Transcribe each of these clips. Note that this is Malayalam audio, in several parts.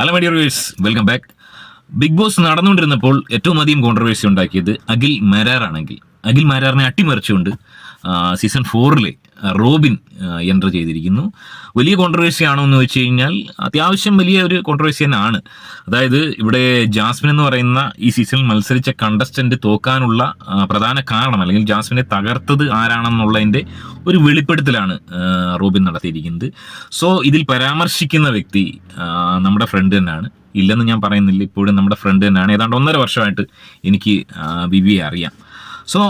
Hello my dear welcome back big boss നടന്നുകൊണ്ടിരുന്നപ്പോൾ ഏറ്റവും അധികം കോൺട്രവേഴ്സി ഉണ്ടാക്കിയത് അഖിൽ മരാർ ആണെങ്കിൽ അഖിൽ മരാറിനെ അട്ടിമറിച്ചുകൊണ്ട് സീസൺ ഫോറിലെ റോബിൻ എന്റർ ചെയ്തിരിക്കുന്നു. വലിയ കോൺട്രവേഴ്സി ആണോ എന്ന് വെച്ച് കഴിഞ്ഞാൽ അത്യാവശ്യം വലിയ ഒരു കോൺട്രവേഴ്സി തന്നെയാണ്. അതായത് ഇവിടെ ജാസ്മിൻ എന്ന് പറയുന്ന ഈ സീസണിൽ മത്സരിച്ച കണ്ടസ്റ്റന്റ് തോക്കാനുള്ള പ്രധാന കാരണം അല്ലെങ്കിൽ ജാസ്മിനെ തകർത്തത് ആരാണെന്നുള്ളതിന്റെ ഒരു വെളിപ്പെടുത്തലാണ് റോബിൻ നടത്തിയിരിക്കുന്നത്. സോ ഇതിൽ പരാമർശിക്കുന്ന വ്യക്തി നമ്മുടെ ഫ്രണ്ട് തന്നെയാണ്. ഇല്ലെന്ന് ഞാൻ പറയുന്നില്ല ഇപ്പോഴും നമ്മുടെ ഫ്രണ്ട് തന്നെയാണ്. ഏതാണ്ട് ഒന്നര വർഷമായിട്ട് എനിക്ക് വിവിയെ അറിയാം. സോ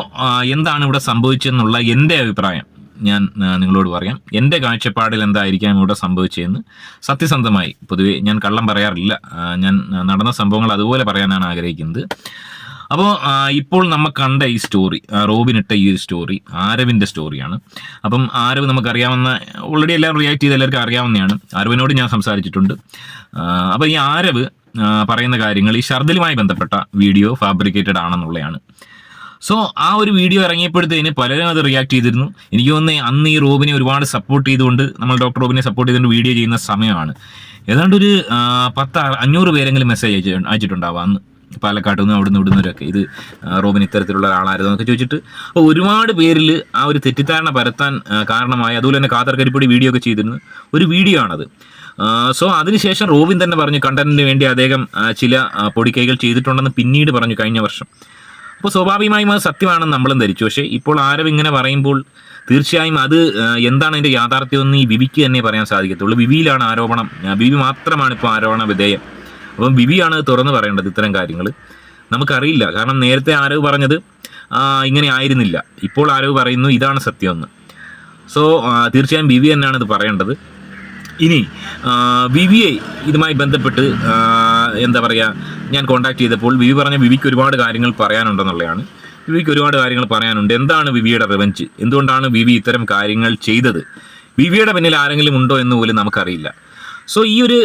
എന്താണ് ഇവിടെ സംഭവിച്ചതെന്നുള്ള എന്റെ അഭിപ്രായം ഞാൻ നിങ്ങളോട് പറയാം. എന്റെ കാഴ്ചപ്പാടിൽ എന്തായിരിക്കാം ഇവിടെ സംഭവിച്ചതെന്ന് സത്യസന്ധമായി പൊതുവേ ഞാൻ കള്ളം പറയാറില്ല. ഞാൻ നടന്ന സംഭവങ്ങൾ അതുപോലെ പറയാനാണ് ആഗ്രഹിക്കുന്നത്. അപ്പോൾ ഇപ്പോൾ നമ്മൾ കണ്ട ഈ സ്റ്റോറി റോബിൻ ഇട്ട ഈ ഒരു സ്റ്റോറി ആരവിന്റെ സ്റ്റോറിയാണ്. അപ്പം ആരവ് നമുക്കറിയാവുന്ന ഓൾറെഡി എല്ലാം റിയാക്ട് ചെയ്ത് എല്ലാവർക്കും അറിയാവുന്നതാണ്. ആരവിനോട് ഞാൻ സംസാരിച്ചിട്ടുണ്ട്. അപ്പോൾ ഈ ആരവ് പറയുന്ന കാര്യങ്ങൾ ഈ ഷർദിലുമായി ബന്ധപ്പെട്ട വീഡിയോ ഫാബ്രിക്കേറ്റഡ് ആണെന്നുള്ളതാണ്. സോ ആ ഒരു വീഡിയോ ഇറങ്ങിയപ്പോഴത്തേന് പലരും അത് റിയാക്ട് ചെയ്തിരുന്നു. എനിക്ക് തോന്നുന്നത് അന്ന് ഈ റോബിനെ ഒരുപാട് സപ്പോർട്ട് ചെയ്തുകൊണ്ട് നമ്മൾ ഡോക്ടർ റോബിനെ സപ്പോർട്ട് ചെയ്തുകൊണ്ട് വീഡിയോ ചെയ്യുന്ന സമയമാണ്. ഏതാണ്ട് ഒരു പത്ത് അഞ്ഞൂറ് പേരെങ്കിലും മെസ്സേജ് അയച്ചു അയച്ചിട്ടുണ്ടാവാം അന്ന്. പാലക്കാട്ട് നിന്ന് അവിടുന്ന് ഇവിടുന്നവരൊക്കെ. ഇത് റോബിൻ ഇത്തരത്തിലുള്ള ആളായിരുന്നു എന്നൊക്കെ ചോദിച്ചിട്ട്. അപ്പോൾ ഒരുപാട് പേരിൽ ആ ഒരു തെറ്റിദ്ധാരണ പരത്താൻ കാരണമായി. അതുപോലെ തന്നെ കാതർക്കരിപ്പൊടി വീഡിയോ ഒക്കെ ചെയ്തിരുന്നു. ഒരു വീഡിയോ ആണത്. സോ അതിനുശേഷം റോബിൻ തന്നെ പറഞ്ഞു കണ്ടന്റിന് വേണ്ടി അദ്ദേഹം ചില പൊടിക്കൈകൾ ചെയ്തിട്ടുണ്ടെന്ന് പിന്നീട് പറഞ്ഞു കഴിഞ്ഞ വർഷം. അപ്പോൾ സ്വാഭാവികമായും അത് സത്യമാണെന്ന് നമ്മളും ധരിച്ചു. പക്ഷേ ഇപ്പോൾ ആരവ് ഇങ്ങനെ പറയുമ്പോൾ തീർച്ചയായും അത് എന്താണ് അതിന്റെ യാഥാർത്ഥ്യമെന്ന് ഈ വിവിക്ക് തന്നെ പറയാൻ സാധിക്കത്തുള്ളൂ. വിവിയിലാണ് ആരോപണം. വിവി മാത്രമാണ് ഇപ്പോൾ ആരോപണ വിധേയം. അപ്പം വിവിയാണ് തുറന്ന് പറയേണ്ടത് ഇത്തരം കാര്യങ്ങൾ. നമുക്കറിയില്ല. കാരണം നേരത്തെ ആരവ് പറഞ്ഞത് ഇങ്ങനെ ആയിരുന്നില്ല. ഇപ്പോൾ ആരവ് പറയുന്നു ഇതാണ് സത്യമെന്ന്. സോ തീർച്ചയായും തീർച്ചയായും വി തന്നെയാണ് ഇത് പറയേണ്ടത്. ഇനി വി വി ഐ ഇതുമായി ബന്ധപ്പെട്ട് എന്താ പറയുക ഞാൻ കോൺടാക്ട് ചെയ്തപ്പോൾ വിവി പറഞ്ഞ വിവിക്ക് ഒരുപാട് കാര്യങ്ങൾ പറയാനുണ്ടെന്നുള്ളതാണ്. വിവിക്ക് ഒരുപാട് കാര്യങ്ങൾ പറയാനുണ്ട്. എന്താണ് വിവിയുടെ റിവഞ്ച് എന്തുകൊണ്ടാണ് വിവി ഇത്തരം കാര്യങ്ങൾ ചെയ്തത്? വിവിയുടെ പിന്നിൽ ആരെങ്കിലും ഉണ്ടോ എന്ന് പോലും നമുക്കറിയില്ല. സോ ഈ ഒരു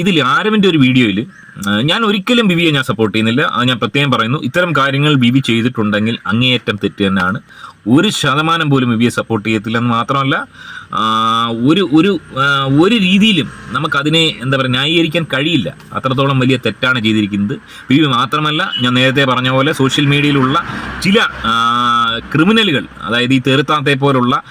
ഇതിൽ ആരവിന്റെ ഒരു വീഡിയോയിൽ ഞാൻ ഒരിക്കലും വിവിയെ ഞാൻ സപ്പോർട്ട് ചെയ്യുന്നില്ല. അത് ഞാൻ പ്രത്യേകം പറയുന്നു. ഇത്തരം കാര്യങ്ങൾ വിവി ചെയ്തിട്ടുണ്ടെങ്കിൽ അങ്ങേയറ്റം തെറ്റ് തന്നെയാണ്. ഒരു ശതമാനം പോലും ഇവയെ സപ്പോർട്ട് ചെയ്യത്തില്ലെന്ന് മാത്രമല്ല ഒരു ഒരു ഒരു രീതിയിലും നമുക്കതിനെ എന്താ പറയുക ന്യായീകരിക്കാൻ കഴിയില്ല. അത്രത്തോളം വലിയ തെറ്റാണ് ചെയ്തിരിക്കുന്നത്. ഇവ മാത്രമല്ല ഞാൻ നേരത്തെ പറഞ്ഞ പോലെ സോഷ്യൽ മീഡിയയിലുള്ള ചില ക്രിമിനലുകൾ അതായത് ഈ തെറുത്താത്തെ പോലുള്ള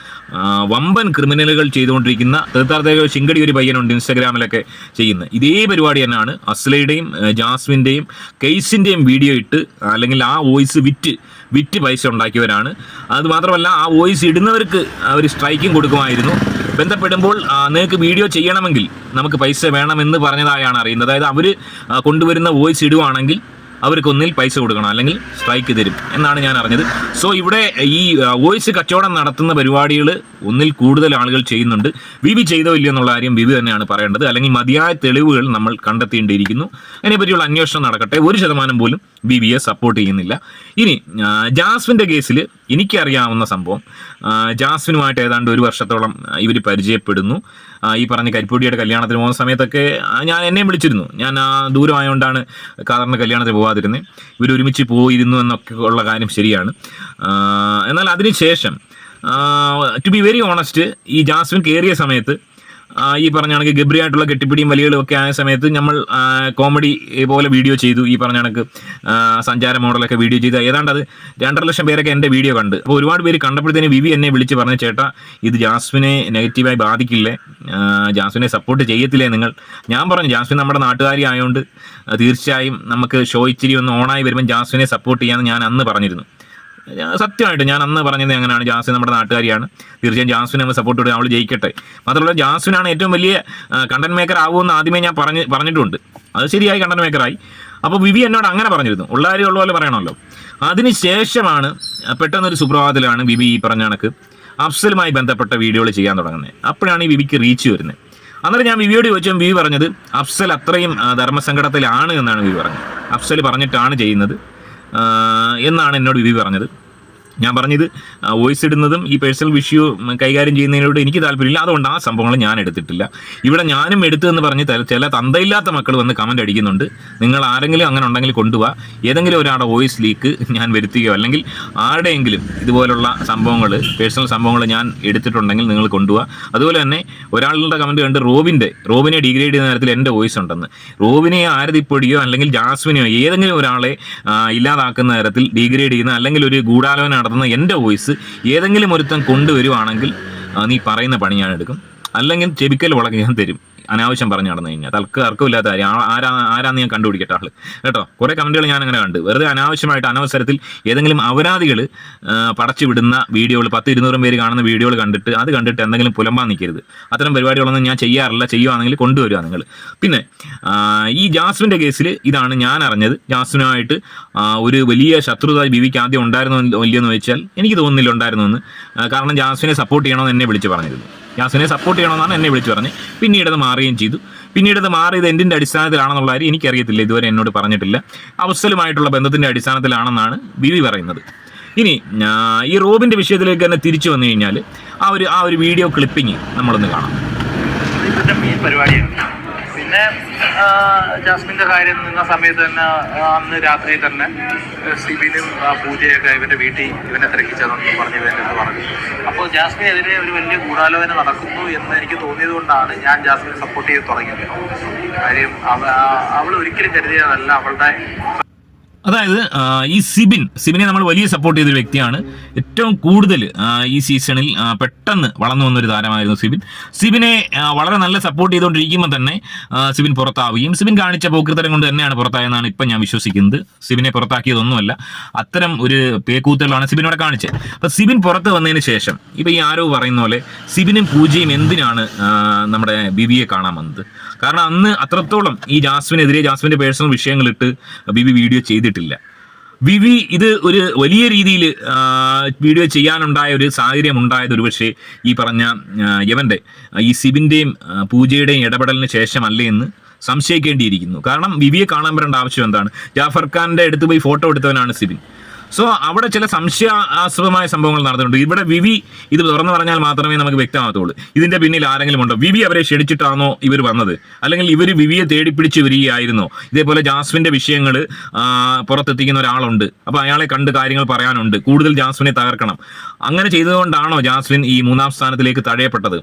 വമ്പൻ ക്രിമിനലുകൾ ചെയ്തുകൊണ്ടിരിക്കുന്ന തെറുത്താത്തെ ശിങ്കടി ഒരു പയ്യനുണ്ട് ഇൻസ്റ്റാഗ്രാമിലൊക്കെ ചെയ്യുന്നത് ഇതേ പരിപാടി തന്നെയാണ് അസ്ലയുടെയും ജാസ്മിന്റെയും കെയ്സിന്റെയും വീഡിയോ ഇട്ട് അല്ലെങ്കിൽ ആ വോയിസ് വിറ്റ് വിറ്റ് പൈസ ഉണ്ടാക്കിയവരാണ്. അത് മാത്രമല്ല ആ വോയിസ് ഇടുന്നവർക്ക് അവർ സ്ട്രൈക്കും കൊടുക്കുമായിരുന്നു. ബന്ധപ്പെടുമ്പോൾ നിങ്ങൾക്ക് വീഡിയോ ചെയ്യണമെങ്കിൽ നമുക്ക് പൈസ വേണമെന്ന് പറഞ്ഞതായാണ് അറിയുന്നത്. അതായത് അവർ കൊണ്ടുവരുന്ന വോയിസ് ഇടുവാണെങ്കിൽ അവർക്ക് ഒന്നിൽ പൈസ കൊടുക്കണം അല്ലെങ്കിൽ സ്ട്രൈക്ക് തരും എന്നാണ് ഞാൻ അറിഞ്ഞത്. സോ ഇവിടെ ഈ വോയിസ് കച്ചവടം നടത്തുന്ന പരിപാടികൾ ഒന്നിൽ കൂടുതൽ ആളുകൾ ചെയ്യുന്നുണ്ട്. വി വി ചെയ്തോ ഇല്ലയോ എന്നുള്ള കാര്യം വി തന്നെയാണ് പറയേണ്ടത്. അല്ലെങ്കിൽ മതിയായ തെളിവുകൾ നമ്മൾ കണ്ടെത്തേണ്ടിയിരിക്കുന്നു. അതിനെപ്പറ്റിയുള്ള അന്വേഷണം നടക്കട്ടെ. ഒരു ശതമാനം പോലും വിവിയെ സപ്പോർട്ട് ചെയ്യുന്നില്ല. ഇനി ജാസ്വിന്റെ കേസിൽ എനിക്കറിയാവുന്ന സംഭവം ജാസ്വിനുമായിട്ട് ഏതാണ്ട് ഒരു വർഷത്തോളം ഇവർ പരിചയപ്പെടുന്നു. ഈ പറഞ്ഞ കരിപ്പൊടിയുടെ കല്യാണത്തിന് പോകുന്ന സമയത്തൊക്കെ ഞാൻ എന്നെയും വിളിച്ചിരുന്നു. ഞാൻ ദൂരമായതുകൊണ്ടാണ് കാറിന്റെ കല്യാണത്തിന് പോകാതിരുന്നത് ഇവർ ഒരുമിച്ച് പോയിരുന്നു എന്നൊക്കെ ഉള്ള കാര്യം ശരിയാണ്. എന്നാൽ അതിനുശേഷം ടു ബി വെരി ഓണസ്റ്റ് ഈ ജാസ്മിൻ കയറിയ സമയത്ത് ഈ പറഞ്ഞ കണക്ക് ഗബ്രിയായിട്ടുള്ള കെട്ടിപ്പിടിയും വലികളും ഒക്കെ ആയ സമയത്ത് നമ്മൾ കോമഡി പോലെ വീഡിയോ ചെയ്തു ഈ പറഞ്ഞ കണക്ക്. സഞ്ചാര മോഡലൊക്കെ വീഡിയോ ചെയ്തു. ഏതാണ്ട് അത് രണ്ടര ലക്ഷം പേരൊക്കെ എന്റെ വീഡിയോ കണ്ട്. അപ്പോൾ ഒരുപാട് പേര് കണ്ടപ്പോഴത്തേന് വിവി എന്നെ വിളിച്ച് പറഞ്ഞു ചേട്ടാ ഇത് ജാസ്മിനെ നെഗറ്റീവായി ബാധിക്കില്ലേ? ജാസ്മിനെ സപ്പോർട്ട് ചെയ്യത്തില്ലേ നിങ്ങൾ? ഞാൻ പറഞ്ഞു ജാസ്മിൻ നമ്മുടെ നാട്ടുകാരി ആയതുകൊണ്ട് തീർച്ചയായും നമുക്ക് ഷോ ഇച്ചിരി ഒന്ന് ഓണായി വരുമ്പോൾ ജാസ്മിനെ സപ്പോർട്ട് ചെയ്യാമെന്ന് ഞാൻ അന്ന് പറഞ്ഞിരുന്നു. സത്യമായിട്ട് ഞാൻ അന്ന് പറഞ്ഞത് അങ്ങനെയാണ് ജാസ്മിൻ നമ്മുടെ നാട്ടുകാരിയാണ്. തീർച്ചയായും ജാസ്വിനെ നമ്മൾ സപ്പോർട്ട് കൊടുക്കുക അവൾ ജയിക്കട്ടെ. മാത്രമല്ല ജാസ്മിനാണ് ഏറ്റവും വലിയ കണ്ടന്റ് മേക്കർ ആവുമെന്ന് ആദ്യമേ ഞാൻ പറഞ്ഞ് പറഞ്ഞിട്ടുണ്ട്. അത് ശരിയായി കണ്ടന്റ് മേക്കറായി അപ്പോൾ വിവി എന്നോട് അങ്ങനെ പറഞ്ഞിരുന്നു. ഉള്ള കാര്യം ഉള്ള പോലെ പറയണമല്ലോ. അതിനുശേഷമാണ് പെട്ടെന്നൊരു സുപ്രഭാതത്തിലാണ് വിവി ഈ പറഞ്ഞ കണക്ക് അഫ്സലുമായി ബന്ധപ്പെട്ട വീഡിയോകൾ ചെയ്യാൻ തുടങ്ങുന്നത്. അപ്പോഴാണ് ഈ വിവിക്ക് റീച്ച് വരുന്നത്. അന്നേരം ഞാൻ വിവിയോട് ചോദിച്ചാൽ വിവി പറഞ്ഞത് അഫ്സൽ അത്രയും ധർമ്മസങ്കടത്തിലാണ് എന്നാണ് വിവി പറഞ്ഞത്. അഫ്സൽ പറഞ്ഞിട്ടാണ് ചെയ്യുന്നത്. എന്നാണ് എന്നോട് വിധി പറഞ്ഞത്. ഞാൻ പറഞ്ഞത് വോയിസ് ഇടുന്നതും ഈ പേഴ്സണൽ വിഷ്യൂ കൈകാര്യം ചെയ്യുന്നതിനോട് എനിക്ക് താല്പര്യമില്ല. അതുകൊണ്ട് ആ സംഭവങ്ങൾ ഞാൻ എടുത്തിട്ടില്ല. ഇവിടെ ഞാനും എടുത്തതെന്ന് പറഞ്ഞ് ചില തന്തയില്ലാത്ത മക്കൾ വന്ന് കമന്റ് അടിക്കുന്നുണ്ട്. നിങ്ങൾ ആരെങ്കിലും അങ്ങനെ ഉണ്ടെങ്കിൽ കൊണ്ടുപോവാ ഏതെങ്കിലും ഒരാളുടെ വോയിസ് ലീക്ക് ഞാൻ വരുത്തുകയോ അല്ലെങ്കിൽ ആരുടെയെങ്കിലും ഇതുപോലുള്ള സംഭവങ്ങൾ പേഴ്സണൽ സംഭവങ്ങൾ ഞാൻ എടുത്തിട്ടുണ്ടെങ്കിൽ നിങ്ങൾ കൊണ്ടുപോവാ അതുപോലെ തന്നെ ഒരാളുടെ കമന്റ് കണ്ട് റോബിന്റെ റോബിനെ ഡിഗ്രേഡ് ചെയ്യുന്ന തരത്തിൽ എന്റെ വോയിസ് ഉണ്ടെന്ന്. റോബിനെ ആരതിപ്പൊടിയോ അല്ലെങ്കിൽ ജാസ്മിനെയോ ഏതെങ്കിലും ഒരാളെ ഇല്ലാതാക്കുന്ന തരത്തിൽ ഡിഗ്രേഡ് ചെയ്യുന്ന അല്ലെങ്കിൽ ഒരു ഗൂഢാലോചന നടത്തുന്ന എന്റെ വോയിസ് ഏതെങ്കിലും ഒരുത്തം കൊണ്ടുവരുവാണെങ്കിൽ നീ പറയുന്ന പണി ഞാൻ എടുക്കും അല്ലെങ്കിൽ ചെവിക്കൽ വളക്ക് ഞാൻ തരും. അനാവശ്യം പറഞ്ഞു നടന്നു കഴിഞ്ഞാൽ. തൽക്ക് അർക്കമില്ലാത്ത കാര്യം. ആരാ ആരാന്ന് ഞാൻ കണ്ടുപിടിക്കട്ടെ ആൾ. കേട്ടോ? കുറേ കമന്റുകൾ ഞാൻ അങ്ങനെ കണ്ട്. വെറുതെ അനാവശ്യമായിട്ട് അനവസരത്തിൽ ഏതെങ്കിലും അപരാധികൾ പടച്ചു വിടുന്ന വീഡിയോകൾ പത്ത് ഇരുന്നൂറും പേര് കാണുന്ന വീഡിയോകൾ കണ്ടിട്ട് അത് കണ്ടിട്ട് എന്തെങ്കിലും പുലമ്പാൻ നിൽക്കരുത്. അത്തരം പരിപാടികളൊന്നും ഞാൻ ചെയ്യാറില്ല. ചെയ്യുവാണെങ്കിൽ കൊണ്ടുവരിക നിങ്ങൾ. പിന്നെ ഈ ജാസ്മിന്റെ കേസിൽ ഇതാണ് ഞാൻ അറിഞ്ഞത്. ജാസ്മിനുമായിട്ട് ഒരു വലിയ ശത്രുത ബിവിക്ക് ആദ്യം ഉണ്ടായിരുന്നോ ഇല്ലയെന്ന് വെച്ചാൽ എനിക്ക് തോന്നുന്നില്ല ഉണ്ടായിരുന്നു എന്ന് കാരണം ജാസ്മിനെ സപ്പോർട്ട് ചെയ്യണമെന്ന് എന്നെ വിളിച്ച് പറഞ്ഞിരുന്നു. ജാസ്മിനെ സപ്പോർട്ട് ചെയ്യണമെന്നാണ് എന്നെ വിളിച്ചു പറഞ്ഞത് പിന്നീട് അത് മാറുകയും ചെയ്തു. പിന്നീട് അത് മാറിയത് എന്തിന്റെ അടിസ്ഥാനത്തിലാണെന്നുള്ള കാര്യം എനിക്കറിയത്തില്ല. ഇതുവരെ എന്നോട് പറഞ്ഞിട്ടില്ല. അവസരമായിട്ടുള്ള ബന്ധത്തിന്റെ അടിസ്ഥാനത്തിലാണെന്നാണ് ബിവി പറയുന്നത്. ഇനി ഈ റോബിന്റെ വിഷയത്തിലേക്ക് തന്നെ തിരിച്ചു വന്നു കഴിഞ്ഞാൽ ആ ഒരു ആ ഒരു വീഡിയോ ക്ലിപ്പിംഗ് നമ്മളൊന്ന് കാണാം. പരിപാടിയാണ്. പിന്നെ ജാസ്മിന്റെ കാര്യം നിന്ന സമയത്ത് തന്നെ അന്ന് രാത്രി തന്നെ സിബിനും പൂജയൊക്കെ ഇവന്റെ വീട്ടിൽ ഇവനെ തിരക്കിച്ചതെന്ന് പറഞ്ഞു ഇവന്റെ പറഞ്ഞു. അപ്പോൾ ജാസ്മിനെതിരെ ഒരു വലിയ ഗൂഢാലോചന നടക്കുന്നു എന്ന് എനിക്ക് തോന്നിയത് കൊണ്ടാണ് ഞാൻ ജാസ്മിനെ സപ്പോർട്ട് ചെയ്ത് തുടങ്ങിയത്. കാര്യം അവൾ ഒരിക്കലും കരുതിയതല്ല. അവളുടെ അതായത് ഈ സിബിൻ സിബിനെ നമ്മൾ വലിയ സപ്പോർട്ട് ചെയ്തൊരു വ്യക്തിയാണ്. ഏറ്റവും കൂടുതൽ ഈ സീസണിൽ പെട്ടെന്ന് വളർന്നു വന്നൊരു താരമായിരുന്നു സിബിൻ. സിബിനെ വളരെ നല്ല സപ്പോർട്ട് ചെയ്തുകൊണ്ടിരിക്കുമ്പോൾ തന്നെ സിബിൻ പുറത്താവുകയും സിബിൻ കാണിച്ച പോക്കൃത്തരം കൊണ്ട് തന്നെയാണ് പുറത്തായെന്നാണ് ഇപ്പം ഞാൻ വിശ്വസിക്കുന്നത്. സിബിനെ പുറത്താക്കിയതൊന്നുമല്ല അത്തരം ഒരു പേക്കൂത്തുകളാണ് സിബിനോടെ കാണിച്ചത്. അപ്പം സിബിൻ പുറത്ത് വന്നതിന് ശേഷം ഇപ്പം ഈ ആരോ പറയുന്ന പോലെ സിബിനും പൂജയും എന്തിനാണ് നമ്മുടെ ബിബിയെ കാണാൻ വന്നത്? കാരണം അന്ന് അത്രത്തോളം ഈ ജാസ്മിനെതിരെ ജാസ്മിന്റെ പേഴ്സണൽ വിഷയങ്ങളിട്ട് ബിബി വീഡിയോ ചെയ്തിട്ടില്ല. വിവി ഇത് ഒരു വലിയ രീതിയിൽ വീഡിയോ ചെയ്യാനുണ്ടായ ഒരു സാഹചര്യം ഉണ്ടായത് ഒരുപക്ഷെ ഈ പറഞ്ഞ യവന്റെ ഈ സിബിന്റെയും പൂജയുടെയും ഇടപെടലിന് ശേഷമല്ലേ എന്ന് സംശയിക്കേണ്ടിയിരിക്കുന്നു. കാരണം വിവിയെ കാണാൻ വരേണ്ട ആവശ്യം എന്താണ്? ജാഫർ ഖാന്റെ അടുത്ത് പോയി ഫോട്ടോ എടുത്തവനാണ് സിബിൻ. സോ അവിടെ ചില സംശയാസ്പദമായ സംഭവങ്ങൾ നടന്നിട്ടുണ്ട്. ഇവിടെ വിവി ഇത് തുറന്നു പറഞ്ഞാൽ മാത്രമേ നമുക്ക് വ്യക്തമാകത്തുള്ളൂ. ഇതിന്റെ പിന്നിൽ ആരെങ്കിലും ഉണ്ടോ? വിവി അവരെ ക്ഷണിച്ചിട്ടാണോ ഇവർ വന്നത്? അല്ലെങ്കിൽ ഇവർ വിവിയെ തേടിപ്പിടിച്ച് വരികയായിരുന്നോ? ഇതേപോലെ ജാസ്മിന്റെ വിഷയങ്ങൾ പുറത്തെത്തിക്കുന്ന ഒരാളുണ്ട്. അപ്പോൾ അയാളെ കണ്ട് കാര്യങ്ങൾ പറയാനുണ്ട്. കൂടുതൽ ജാസ്മിനെ തകർക്കണം. അങ്ങനെ ചെയ്തതുകൊണ്ടാണോ ജാസ്മിൻ ഈ മൂന്നാം സ്ഥാനത്തിലേക്ക് തഴയപ്പെട്ടത്?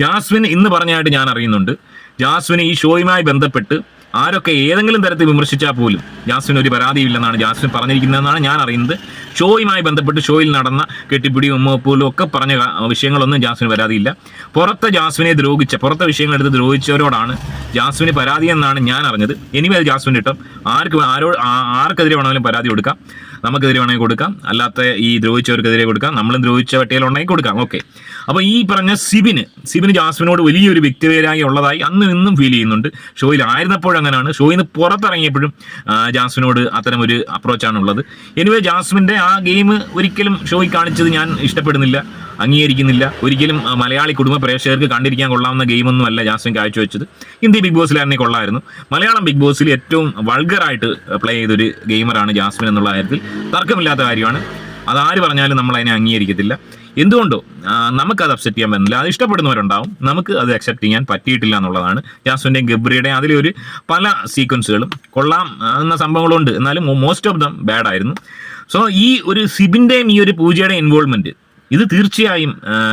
ജാസ്മിൻ ഇന്ന് പറഞ്ഞായിട്ട് ഞാൻ അറിയുന്നുണ്ട്. ജാസ്മിന് ഈ ഷോയുമായി ബന്ധപ്പെട്ട് ആരൊക്കെ ഏതെങ്കിലും തരത്തിൽ വിമർശിച്ചാൽ പോലും ജാസ്മിൻ ഒരു പരാതിയില്ലെന്നാണ് ജാസ്മിൻ പറഞ്ഞിരിക്കുന്നതെന്നാണ് ഞാൻ അറിയുന്നത്. ഷോയുമായി ബന്ധപ്പെട്ട് ഷോയിൽ നടന്ന കെട്ടിപ്പിടി ഉമ്മപ്പോലും ഒക്കെ പറഞ്ഞ വിഷയങ്ങളൊന്നും ജാസ്മിന് പരാതിയില്ല. പുറത്തെ ജാസ്മിനെ ദ്രോഹിച്ച പുറത്തെ വിഷയങ്ങൾ എടുത്ത് ദ്രോഹിച്ചവരോടാണ് ജാസ്മിന് പരാതി എന്നാണ് ഞാൻ അറിഞ്ഞത്. അത് ജാസ്മിൻ ഇട്ടം ആർക്ക് ആരോ ആർക്കെതിരെ വേണമെങ്കിലും പരാതി കൊടുക്കാം. നമുക്കെതിരെ വേണമെങ്കിൽ കൊടുക്കാം. അല്ലാത്ത ഈ ദ്രോഹിച്ചവർക്കെതിരെ കൊടുക്കാം. നമ്മളും ദ്രോഹിച്ച പട്ടികയിലുണ്ടെങ്കിൽ കൊടുക്കാം. ഓക്കെ അപ്പോൾ ഈ പറഞ്ഞ സിബിന് സിബിന് ജാസ്മിനോട് വലിയൊരു വ്യക്തിപരായി ഉള്ളതായി അന്ന് ഇന്നും ഫീൽ ചെയ്യുന്നുണ്ട്. ഷോയിൽ ആയിരുന്നപ്പോഴും അങ്ങനെയാണ്. ഷോയിൽ നിന്ന് പുറത്തിറങ്ങിയപ്പോഴും ജാസ്മിനോട് അത്തരം ഒരു അപ്രോച്ചാണ് ഉള്ളത് എനിവേ ജാസ്മിന്റെ ആ ഗെയിം ഒരിക്കലും ഷോയിൽ കാണിച്ചത് ഞാൻ ഇഷ്ടപ്പെടുന്നില്ല. അംഗീകരിക്കുന്നില്ല. ഒരിക്കലും മലയാളി കുടുംബ പ്രേക്ഷകർക്ക് കണ്ടിരിക്കാൻ കൊള്ളാവുന്ന ഗെയിമൊന്നും അല്ല ജാസ്മിൻ കാഴ്ചവെച്ചത്. ഹിന്ദി ബിഗ് ബോസിലായിരുന്നെങ്കിൽ കൊള്ളായിരുന്നു. മലയാളം ബിഗ് ബോസിൽ ഏറ്റവും വൾഗറായിട്ട് പ്ലേ ചെയ്തൊരു ഗെയിമറാണ് ജാസ്മിൻ എന്നുള്ള കാര്യത്തിൽ തർക്കമില്ലാത്ത കാര്യമാണ്. അതാര് പറഞ്ഞാലും നമ്മൾ അതിനെ അംഗീകരിക്കത്തില്ല. എന്തുകൊണ്ടോ നമുക്കത് അക്സെപ്റ്റ് ചെയ്യാൻ പറ്റുന്നില്ല. അത് ഇഷ്ടപ്പെടുന്നവരുണ്ടാവും. നമുക്ക് അത് അക്സെപ്റ്റ് ചെയ്യാൻ പറ്റിയിട്ടില്ല എന്നുള്ളതാണ് ജാസ്മിന്റെയും ഗബ്രിയുടെയും അതിലൊരു പല സീക്വൻസുകളും കൊള്ളാം എന്ന സംഭവങ്ങളുണ്ട്. എന്നാലും മോസ്റ്റ് ഓഫ് ദം ബാഡ് ആയിരുന്നു. സോ ഈ ഒരു സിബിന്റെയും ഈ ഒരു പൂജയുടെ ഇൻവോൾവ്മെന്റ് ഇത് തീർച്ചയായും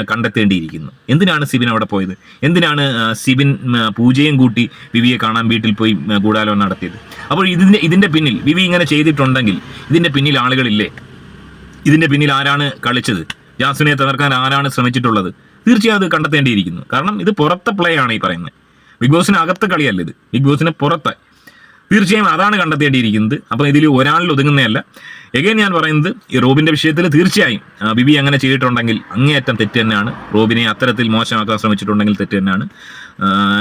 കണ്ടെത്തേണ്ടിയിരിക്കുന്നു. എന്തിനാണ് സിബിൻ അവിടെ പോയത്? എന്തിനാണ് സിബിൻ പൂജയും കൂട്ടി വിവിയെ കാണാൻ വീട്ടിൽ പോയി ഗൂഢാലോചന നടത്തിയത്? അപ്പോൾ ഇതിന്റെ ഇതിന്റെ പിന്നിൽ വിവി ഇങ്ങനെ ചെയ്തിട്ടുണ്ടെങ്കിൽ ഇതിന്റെ പിന്നിൽ ആളുകളില്ലേ? ഇതിന്റെ പിന്നിൽ ആരാണ് കളിച്ചത്? ജാസ്മിനെ തകർക്കാൻ ആരാണ് ശ്രമിച്ചിട്ടുള്ളത്? തീർച്ചയായും അത് കണ്ടെത്തേണ്ടിയിരിക്കുന്നു. കാരണം ഇത് പുറത്തെ പ്ലേ ആണ് ഈ പറയുന്നത്. ബിഗ് ബോസിന് അകത്ത് കളിയല്ല ഇത്. ബിഗ് ബോസിന് പുറത്തെ തീർച്ചയായും അതാണ് കണ്ടെത്തേണ്ടിയിരിക്കുന്നത്. അപ്പോൾ ഇതിൽ ഒരാളിൽ ഒതുങ്ങുന്നതല്ല. എഗൈൻ ഞാൻ പറയുന്നത് ഈ റോബിന്റെ വിഷയത്തിൽ തീർച്ചയായും ബിബി അങ്ങനെ ചെയ്തിട്ടുണ്ടെങ്കിൽ അങ്ങേയറ്റം തെറ്റ് തന്നെയാണ്. റോബിനെ അത്തരത്തിൽ മോശമാക്കാൻ ശ്രമിച്ചിട്ടുണ്ടെങ്കിൽ തെറ്റ് തന്നെയാണ്.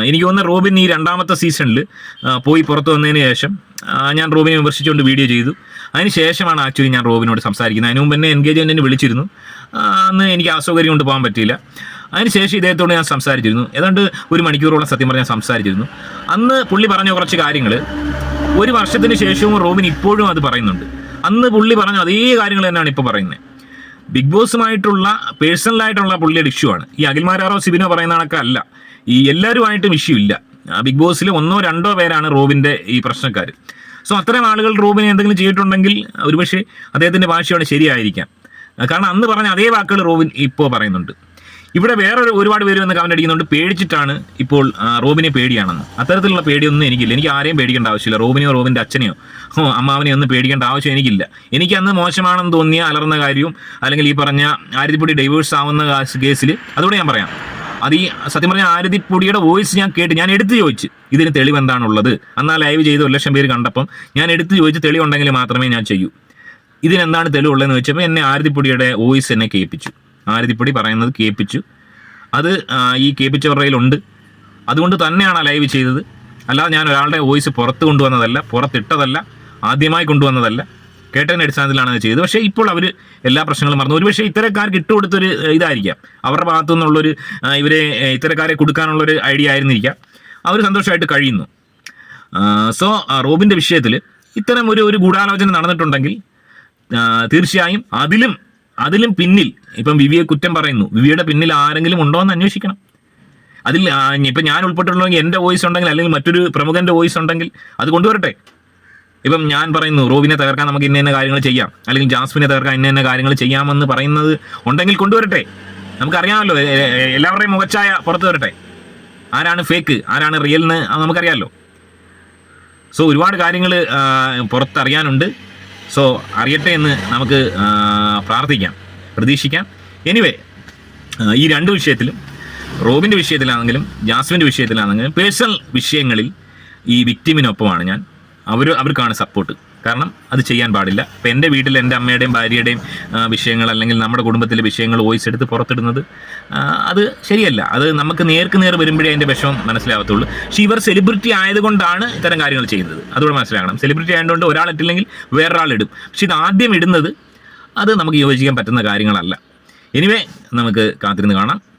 എനിക്ക് തോന്നുന്ന റോബിൻ ഈ രണ്ടാമത്തെ സീസണിൽ പോയി പുറത്തു വന്നതിന് ശേഷം ഞാൻ റോബിനെ വിമർശിച്ചുകൊണ്ട് വീഡിയോ ചെയ്തു. അതിന് ശേഷമാണ് ആക്ച്വലി ഞാൻ റോബിനോട് സംസാരിക്കുന്നത്. അതിന് മുമ്പ് എന്നെ വിളിച്ചിരുന്നു. അന്ന് എനിക്ക് അസൗകര്യം കൊണ്ട് പോകാൻ പറ്റിയില്ല. അതിനുശേഷം ഇദ്ദേഹത്തോട് ഞാൻ സംസാരിച്ചിരുന്നു. ഏതാണ്ട് ഒരു മണിക്കൂറോളം സത്യം പറഞ്ഞാൽ സംസാരിച്ചിരുന്നു. അന്ന് പുള്ളി പറഞ്ഞ കുറച്ച് കാര്യങ്ങൾ ഒരു വർഷത്തിന് ശേഷവും റോബിൻ ഇപ്പോഴും അത് പറയുന്നുണ്ട്. അന്ന് പുള്ളി പറഞ്ഞ അതേ കാര്യങ്ങൾ തന്നെയാണ് ഇപ്പോൾ പറയുന്നത് ബിഗ് ബോസുമായിട്ടുള്ള പേഴ്സണലായിട്ടുള്ള പുള്ളിയുടെ ഇഷ്യൂ ആണ്. ഈ അഖിൽമാരാറോ സിബിനോ പറയുന്ന കണക്ക് അല്ല. ഈ എല്ലാവരുമായിട്ടും ഇഷ്യൂ ഇല്ല. ബിഗ് ബോസിൽ ഒന്നോ രണ്ടോ പേരാണ് റോബിന്റെ ഈ പ്രശ്നക്കാർ സോ അത്തരം ആളുകൾ റോബിനെ എന്തെങ്കിലും ചെയ്തിട്ടുണ്ടെങ്കിൽ ഒരുപക്ഷെ അദ്ദേഹത്തിന്റെ ഭാഷയോടെ ശരിയായിരിക്കാം. കാരണം അന്ന് പറഞ്ഞ അതേ വാക്കുകൾ റോബിൻ ഇപ്പോൾ പറയുന്നുണ്ട്. ഇവിടെ വേറെ ഒരു- ഒരുപാട് പേര് വന്ന് കമന്റ് അടിക്കുന്നുണ്ട്. പേടിച്ചിട്ടാണ് ഇപ്പോൾ റോബിനെ പേടിയാണെന്ന്. അത്തരത്തിലുള്ള പേടിയൊന്നും എനിക്കില്ല. എനിക്ക് ആരെയും പേടിക്കേണ്ട ആവശ്യമില്ല. റോബിനെയോ റോബിന്റെ അച്ഛനെയോ അമ്മാവനെയോ ഒന്നും പേടിക്കേണ്ട ആവശ്യം എനിക്കില്ല. എനിക്ക് അന്ന് മോശമാണെന്ന് തോന്നിയ അലർന്ന കാര്യവും അല്ലെങ്കിൽ ഈ പറഞ്ഞ ആര്യതിപ്പൊടി ഡൈവേഴ്സ് ആവുന്ന കേസിൽ അതുകൂടെ ഞാൻ പറയാം. അത് ഈ സത്യം പറഞ്ഞ ആരതിപ്പൊടിയുടെ വോയിസ് ഞാൻ കേട്ട് ഞാൻ എടുത്തു ചോദിച്ചു. ഇതിന് തെളിവ് എന്താണുള്ളത്? അന്നാ ലൈവ് ചെയ്ത് ഒരു ലക്ഷം പേര് കണ്ടപ്പം ഞാൻ എടുത്തു ചോദിച്ച് തെളിവുണ്ടെങ്കിൽ മാത്രമേ ഞാൻ ചെയ്യൂ. ഇതിനെന്താണ് തെളിവുള്ളതെന്ന് ചോദിച്ചപ്പോൾ എന്നെ ആരതിപ്പൊടിയുടെ വോയിസ് എന്നെ കേൾപ്പിച്ചു. ആരതിപ്പൊടി പറയുന്നത് കേൾപ്പിച്ചു. അത് ഈ കേൾപ്പിച്ചവരുടെ കയ്യിലുണ്ട്. അതുകൊണ്ട് തന്നെയാണ് ലൈവ് ചെയ്തത്. അല്ലാതെ ഞാൻ ഒരാളുടെ വോയിസ് പുറത്ത് കൊണ്ടുവന്നതല്ല പുറത്തിട്ടതല്ല ആദ്യമായി കൊണ്ടുവന്നതല്ല. കേട്ടതിന്റെ അടിസ്ഥാനത്തിലാണ് അത് ചെയ്തത്. പക്ഷേ ഇപ്പോൾ അവർ എല്ലാ പ്രശ്നങ്ങളും മറന്നു. ഒരു പക്ഷേ ഇത്തരക്കാർക്ക് ഇട്ടുകൊടുത്തൊരു ഇതായിരിക്കാം. അവരുടെ ഭാഗത്തു നിന്നുള്ളൊരു ഇവരെ ഇത്തരക്കാരെ കൊടുക്കാനുള്ളൊരു ഐഡിയ ആയിരുന്നിരിക്കാം. അവർ സന്തോഷമായിട്ട് കഴിയുന്നു. സോ റോബിന്റെ വിഷയത്തിൽ ഇത്തരം ഒരു ഒരു ഗൂഢാലോചന നടന്നിട്ടുണ്ടെങ്കിൽ തീർച്ചയായും അതിലും അതിലും പിന്നിൽ ഇപ്പം വിവിയെ കുറ്റം പറയുന്നു. വിവിയുടെ പിന്നിൽ ആരെങ്കിലും ഉണ്ടോ എന്ന് അന്വേഷിക്കണം. അതിൽ ഇപ്പം ഞാൻ ഉൾപ്പെട്ടിട്ടുണ്ടെങ്കിൽ എന്റെ വോയിസ് ഉണ്ടെങ്കിൽ അല്ലെങ്കിൽ മറ്റൊരു പ്രമുഖന്റെ വോയിസ് ഉണ്ടെങ്കിൽ അത് കൊണ്ടുവരട്ടെ. ഇപ്പം ഞാൻ പറയുന്നു റോബിനെ തകർക്കാൻ നമുക്ക് ഇന്ന കാര്യങ്ങൾ ചെയ്യാം. അല്ലെങ്കിൽ ജാസ്മിനെ തകർക്കാൻ ഇന്ന കാര്യങ്ങൾ ചെയ്യാമെന്ന് പറയുന്നത് ഉണ്ടെങ്കിൽ കൊണ്ടുവരട്ടെ. നമുക്കറിയാമല്ലോ എല്ലാവരുടെയും മുഖച്ചായ പുറത്തു വരട്ടെ. ആരാണ് ഫേക്ക് ആരാണ് റിയൽ എന്ന് നമുക്കറിയാമല്ലോ. സോ ഒരുപാട് കാര്യങ്ങൾ പുറത്തറിയാനുണ്ട്. സോ അറിയട്ടെ എന്ന് നമുക്ക് പ്രാർത്ഥിക്കാം പ്രതീക്ഷിക്കാം. എനിവേ ഈ രണ്ട് വിഷയത്തിലും റോബിന്റെ വിഷയത്തിലാണെങ്കിലും ജാസ്മിന്റെ വിഷയത്തിലാണെങ്കിലും പേഴ്സണൽ വിഷയങ്ങളിൽ ഈ വിക്ടിമിനൊപ്പമാണ് ഞാൻ. അവർ അവർക്കാണ് സപ്പോർട്ട് കാരണം അത് ചെയ്യാൻ പാടില്ല. ഇപ്പം എന്റെ വീട്ടിൽ എന്റെ അമ്മയുടെയും ഭാര്യയുടെയും വിഷയങ്ങൾ അല്ലെങ്കിൽ നമ്മുടെ കുടുംബത്തിലെ വിഷയങ്ങൾ വോയിസ് എടുത്ത് പുറത്തിടുന്നത് അത് ശരിയല്ല. അത് നമുക്ക് നേർക്ക് നേർ വരുമ്പോഴേ അതിന്റെ വിഷമം മനസ്സിലാവത്തുള്ളൂ. പക്ഷേ ഇവർ സെലിബ്രിറ്റി ആയതുകൊണ്ടാണ് ഇത്തരം കാര്യങ്ങൾ ചെയ്യുന്നത്. അതുകൂടെ മനസ്സിലാക്കണം സെലിബ്രിറ്റി ആയതുകൊണ്ട് ഒരാൾ ഇട്ടില്ലെങ്കിൽ വേറൊരാൾ പക്ഷേ ഇത് ആദ്യം ഇടുന്നത് അത് നമുക്ക് യോജിക്കാൻ പറ്റുന്ന കാര്യങ്ങളല്ല. എനിവേ നമുക്ക് കാത്തിരുന്ന് കാണാം.